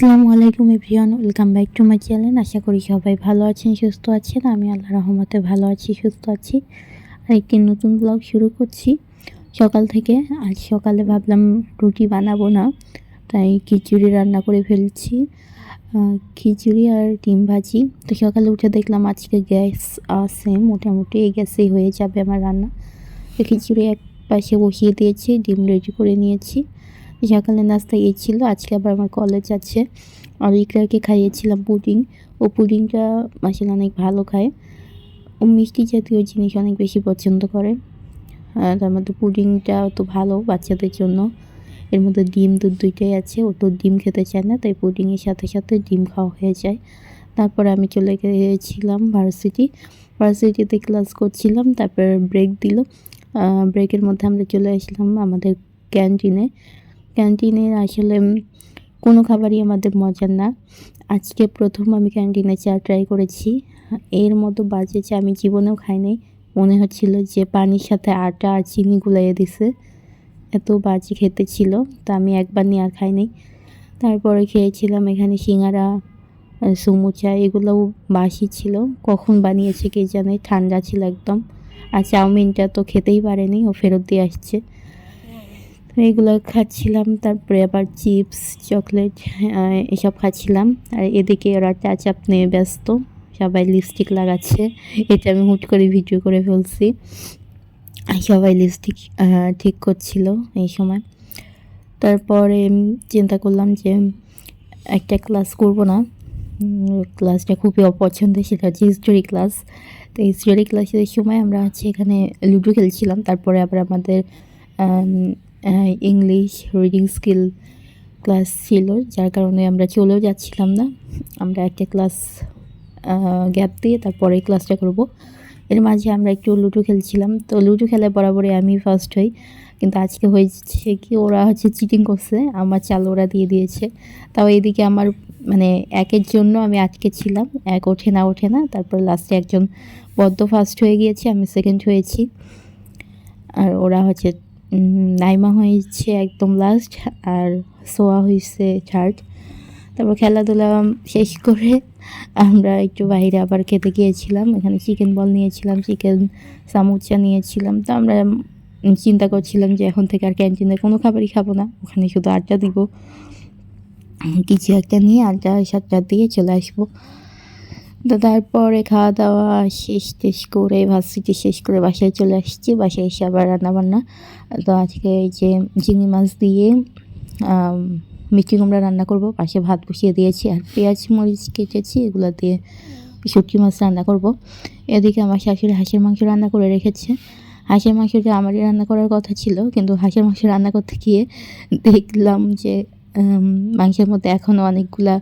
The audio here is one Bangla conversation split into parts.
আসসালামু আলাইকুম everyone, welcome back to my channel. আশা করি সবাই ভালো আছেন, সুস্থ আছেন। আমি আল্লাহ রহমতে ভালো আছি, সুস্থ আছি। আর একটি নতুন ব্লগ শুরু করছি। সকাল থেকে, আজ সকালে ভাবলাম রুটি বানাবো না, তাই খিচুড়ি রান্না করে ফেলছি। খিচুড়ি আর ডিম ভাজি। তো সকালে উঠে দেখলাম আজকে গ্যাস আছে, মোটামুটি এই গ্যাসেই হয়ে যাবে আমার রান্না। তো খিচুড়ি এক পাশে বসিয়ে দিয়েছি, ডিম রেডি করে নিয়েছি। সকালে নাস্তা এই আজকে আবার আমার কলেজ আছে। আর ইকরাকে খাইয়েছিলাম পুডিং। ও পুডিংটা আসলে অনেক ভালো খায়। ও মিষ্টি জাতীয় জিনিস অনেক বেশি পছন্দ করে। তার মধ্যে পুডিংটা তো ভালো বাচ্চাদের জন্য। এর মধ্যে ডিম দুধ দুইটাই আছে, ও তো ডিম খেতে চায় না, তাই পুডিংয়ের সাথে সাথে ডিম খাওয়া হয়ে যায়। তারপরে আমি চলে গিয়েছিলাম ভার্সিটি। ভার্সিটিতে ক্লাস করছিলাম, তারপর ব্রেক দিল। ব্রেকের মধ্যে আমরা চলে আসলাম আমাদের ক্যান্টিনে। ক্যান্টিনে আসলে কোনো খাবারই আমাদের মজার না। আজকে প্রথম আমি ক্যান্টিনে চা ট্রাই করেছি। এর মতো বাজে চা আমি জীবনেও খাই নাই। মনে হচ্ছিল যে পানির সাথে আটা আর চিনি গুলাইয়ে দিছে। এত বাজে খেতে ছিল, তা আমি একবার নিয়ে আর খাই নাই। তারপরে খেয়েছিলাম এখানে সিঙ্গারা সমুচা এগুলোও বাসি ছিল। কখন বানিয়েছে কে জানে, ঠান্ডা ছিল একদম। আর চাউমিনটা তো খেতেই পারেনি, ও ফেরত দিয়ে আসছে। এগুলো খাচ্ছিলাম, তারপরে আবার চিপস, চকলেট এসব খাচ্ছিলাম। আর এদিকে ওরা চা চাপ নিয়ে ব্যস্ত, সবাই লিপস্টিক লাগাচ্ছে। এটা আমি হুট করে ভিডিও করে ফেলছি। সবাই লিপস্টিক ঠিক করছিল এই সময়। তারপরে চিন্তা করলাম যে একটা ক্লাস করব না। ক্লাসটা খুবই অপছন্দের, সেটা হচ্ছে হিস্টোরি ক্লাস তো হিস্টোরি ক্লাসের সময় আমরা হচ্ছে এখানে লুডো খেলছিলাম, তারপরে আবার আমাদের ইংলিশ রিডিং স্কিল ক্লাস ছিল, যার কারণে আমরা চলেও যাচ্ছিলাম না। আমরা একটা ক্লাস গ্যাপ দিয়ে তারপরে ক্লাসটা করব। এর মাঝে আমরা একটু লুডো খেলছিলাম। তো লুডো খেলায় বরাবরই আমি ফার্স্ট হই। কিন্তু আজকে হয়েছে কি, ওরা হচ্ছে চিটিং করছে। আমার চাল ওরা দিয়ে দিয়েছে। তাও এদিকে আমার মানে একের জন্য আমি আটকে ছিলাম। এক ওঠে না ওঠে না। তারপর লাস্টে একজন বদ্ধ ফার্স্ট হয়ে গিয়েছে। আমি সেকেন্ড হয়েছি। আর ওরা হচ্ছে নাইমা হয়েছে একদম লাস্ট আর সোয়া হয়েছে থার্ড তারপর খেলাধুলা শেষ করে আমরা একটু বাইরে আবার খেতে গিয়েছিলাম। এখানে চিকেন বল নিয়েছিলাম চিকেন সামুচা নিয়েছিলাম। তো আমরা চিন্তা করছিলাম যে এখন থেকে আর ক্যান্টিনে কোনো খাবারই খাব না। ওখানে শুধু আড্ডা দিব। কিছু একটা নিয়ে আড্ডা সাতটা দিয়ে চলে আসব। তো তারপরে খাওয়া দাওয়া শেষ টেস করে ভার্সিটি শেষ করে বাসায় চলে আসছি। বাসায় এসে আবার রান্না বান্না তো আজকে এই যে চিংড়ি মাছ দিয়ে মিষ্টি কুমড়া রান্না করব। পাশে ভাত বসিয়ে দিয়েছি আর পেঁয়াজ মরিচ কেটেছি, এগুলো দিয়ে শুটকি মাছ রান্না করব। এদিকে আমার শাশুড়ি হাঁসের মাংস রান্না করে রেখেছে। হাঁসের মাংসটা আমারই রান্না করার কথা ছিল, কিন্তু হাঁসের মাংস রান্না করতে গিয়ে দেখলাম যে মাংসের মধ্যে এখনও অনেকগুলা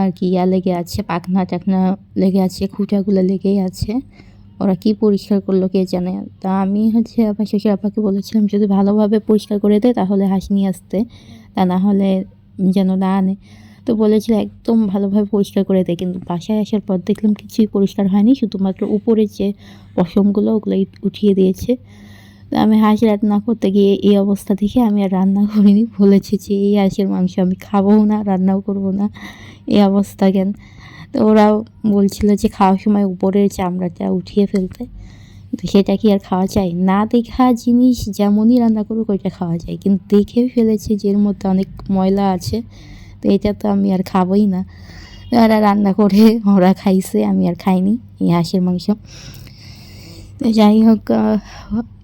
আর কি, ইয়া লেগে আছে, পাখনা টাকনা লেগে আছে, খুঁটাগুলো লেগেই আছে। ওরা কি পরিষ্কার করল কে জানে? তা আমি হচ্ছে আমার শ্বশুর আপাকে বলেছিলাম, যদি ভালোভাবে পরিষ্কার করে দেয় তাহলে হাঁস নিয়ে আসতে। তা না হলে যেন না আনে। তো বলেছিল, একদম ভালোভাবে পরিষ্কার করে দেয় কিন্তু বাসায় আসার পর দেখলাম কিছুই পরিষ্কার হয়নি। শুধুমাত্র উপরে যে পশমগুলো ওগুলো উঠিয়ে দিয়েছে। তো আমি হাঁস রান্না করতে গিয়ে এই অবস্থা দেখে আমি আর রান্না করিনি। বলেছি যে এই হাঁসের মাংস আমি খাবও না, রান্নাও করব না। এই অবস্থা কেন? তো ওরা বলছিল যে খাওয়ার সময় উপরের চামড়াটা উঠিয়ে ফেলতে। তো সেটা কি আর খাওয়া যায়? না দেখা জিনিস যেমনই রান্না করুক ওইটা খাওয়া যায়। কিন্তু দেখে ফেলেছে যে এর মধ্যে অনেক ময়লা আছে, তো এটা তো আমি আর খাবোই না। ওরা রান্না করে ওরা খাইছে, আমি আর খাইনি এই হাঁসের মাংস। যাই হোক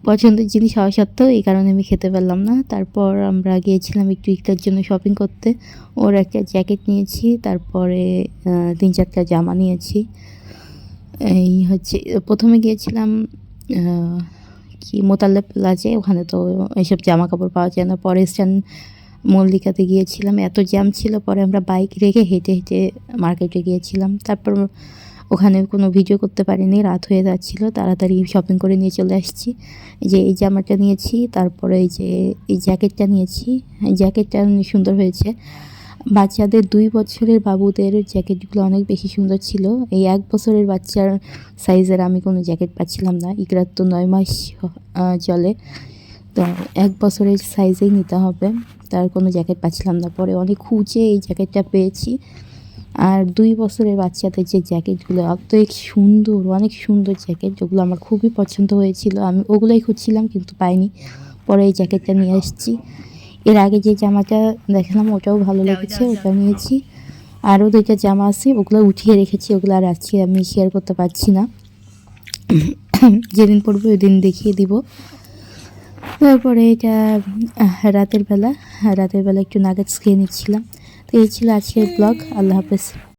পছন্দের জিনিস হওয়া সত্ত্বেও এই কারণে আমি খেতে পারলাম না। তারপর আমরা গিয়েছিলাম একটু ইকটার জন্য শপিং করতে। ওর একটা জ্যাকেট নিয়েছি, তারপরে তিন চারটা জামা নিয়েছি। এই হচ্ছে, প্রথমে গিয়েছিলাম কি মোতাল্লে প্লাজে। ওখানে তো এইসব জামা কাপড় পাওয়া যায় না। পরে স্ট্যান্ড মল্লিকাতে গিয়েছিলাম। এত জ্যাম ছিল, পরে আমরা বাইক রেখে হেঁটে হেঁটে মার্কেটে গিয়েছিলাম। তারপর ওখানে কোনো ভিডিও করতে পারিনি, রাত হয়ে যাচ্ছিল, তাড়াতাড়ি শপিং করে নিয়ে চলে আসছি। যে, এই জামাটা নিয়েছি, তারপরে এই যে, এই জ্যাকেটটা নিয়েছি। জ্যাকেটটা সুন্দর হয়েছে। বাচ্চাদের দুই বছরের বাবুদের জ্যাকেটগুলো অনেক বেশি সুন্দর ছিল। এই এক বছরের বাচ্চার সাইজের আমি কোনো জ্যাকেট পাচ্ছিলাম না। ইকরার তো নয় মাস চলে। তো এক বছরের সাইজেই নিতে হবে। তার কোনো জ্যাকেট পাচ্ছিলাম না। পরে অনেক খুঁজে এই জ্যাকেটটা পেয়েছি। আর দুই বছরের বাচ্চাদের যে জ্যাকেটগুলো এত সুন্দর অনেক সুন্দর জ্যাকেট যেগুলো আমার খুবই পছন্দ হয়েছিল। আমি ওগুলোই খুঁজছিলাম কিন্তু পাইনি। পরে এই জ্যাকেটটা নিয়ে এসেছি। এর আগে যে জামাটা দেখালাম ওটাও ভালো লেগেছে ওটা নিয়েছি। আরও দুইটা জামা আছে ওগুলো উঠিয়ে রেখেছি ওগুলো আর আজকে আমি শেয়ার করতে পারছি না। যেদিন পড়ব ওই দিন দেখিয়ে দিব। তারপরে এটা রাতের বেলা রাতের বেলা একটু নাগেটস খেয়ে নিচ্ছিলাম। তো এই ছিল আজকের ব্লগ আল্লাহ হাফেজ।